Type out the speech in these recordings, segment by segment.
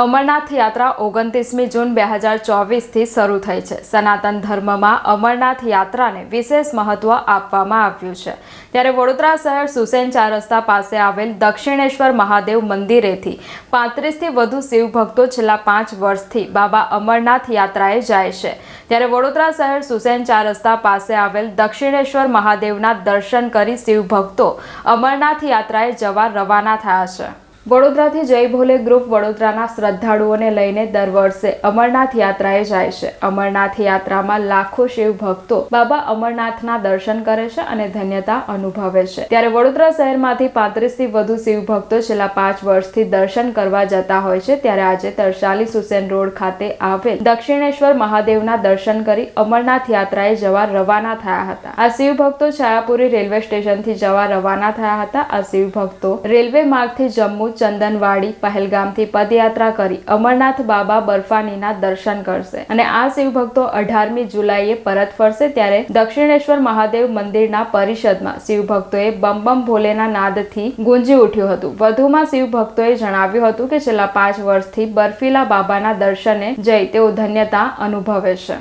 અમરનાથ યાત્રા ઓગણત્રીસમી જૂન બે હજાર ચોવીસથી શરૂ થઈ છે. સનાતન ધર્મમાં અમરનાથ યાત્રાને વિશેષ મહત્વ આપવામાં આવ્યું છે. ત્યારે વડોદરા શહેર સુસેન ચાર રસ્તા પાસે આવેલ દક્ષિણેશ્વર મહાદેવ મંદિરેથી પાંત્રીસથી વધુ શિવભક્તો છેલ્લા પાંચ વર્ષથી બાબા અમરનાથ યાત્રાએ જાય છે. ત્યારે વડોદરા શહેર સુસેન ચાર રસ્તા પાસે આવેલ દક્ષિણેશ્વર મહાદેવના દર્શન કરી શિવભક્તો અમરનાથ યાત્રાએ જવા રવાના થયા છે. વડોદરાથી જય ભોલે ગ્રુપ વડોદરાના શ્રદ્ધાળુઓને લઈને દર વર્ષે અમરનાથ યાત્રાએ જાય છે. અમરનાથ યાત્રામાં લાખો શિવ ભક્તો બાબા અમરનાથના દર્શન કરે છે અને ધન્યતા અનુભવે છે. ત્યારે વડોદરા શહેરમાંથી પાંત્રીસથી વધુ શિવ ભક્તો છેલ્લા પાંચ વર્ષથી દર્શન કરવા જતા હોય છે. ત્યારે આજે તરશાલી સુસેન રોડ ખાતે આવેલ દક્ષિણેશ્વર મહાદેવના દર્શન કરી અમરનાથ યાત્રાએ જવા રવાના થયા હતા. આ શિવ ભક્તો છાયાપુરી રેલવે સ્ટેશનથી જવા રવાના થયા હતા. આ શિવ ભક્તો રેલવે માર્ગથી જમ્મુ ચંદનવાડી પહેલગામથી પદયાત્રા કરી અમરનાથ બાબા બર્ફાનીના દર્શન કરશે. અને આ શિવભક્તો અઢારમી જુલાઈએ પરત ફરશે ત્યારે દક્ષિણેશ્વર મહાદેવ મંદિરના પરિષદમાં શિવભક્તોએ બમ ભોલેના નાદથી ગુંજી ઉઠ્યું હતું. વધુમાં શિવભક્તોએ જણાવ્યું હતું કે છેલ્લા પાંચ વર્ષથી બર્ફીલા બાબાના દર્શને જઈ તેઓ ધન્યતા અનુભવે છે.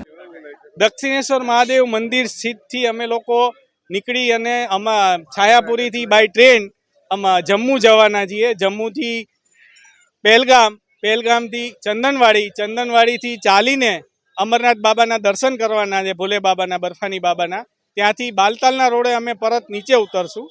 દક્ષિણેશ્વર મહાદેવ મંદિર સ્થિતથી અમે લોકો નીકળી અને આમાં છાયાપુરીથી બાય ટ્રેન આમાં જમ્મુ જવાના છીએ. જમ્મુથી પહેલગામ, પહેલગામથી ચંદનવાડી, ચંદનવાડીથી ચાલીને અમરનાથ બાબાના દર્શન કરવાના છે, ભોલે બાબાના, બરફાની બાબાના. ત્યાંથી બાલતાલના રોડે અમે પરત નીચે ઉતરશું.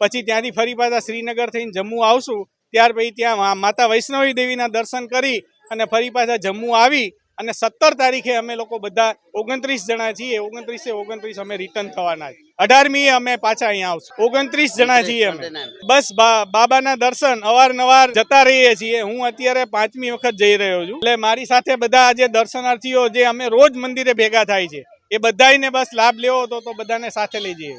પછી ત્યાંથી ફરી પાછા શ્રીનગર થઈને જમ્મુ આવશું. ત્યાર પછી ત્યાં માતા વૈષ્ણવી દેવીના દર્શન કરી અને ફરી પાછા જમ્મુ આવી અને સત્તર તારીખે અમે લોકો બધા ઓગણત્રીસ જણા છીએ. ઓગણત્રીસે ઓગણત્રીસ અમે રિટર્ન થવાના છે અઢારમી અમે પાછા અહીંયા આવશું. ઓગણત્રીસ જણા છીએ અમે. બસ બાબાના દર્શન અવારનવાર જતા રહીએ છીએ. હું અત્યારે પાંચમી વખત જઈ રહ્યો છું. એટલે મારી સાથે બધા જે દર્શનાર્થીઓ જે અમે રોજ મંદિરે ભેગા થાય છે એ બધાને બસ લાભ લેવો હતો તો બધાને સાથે લઈ જઈએ.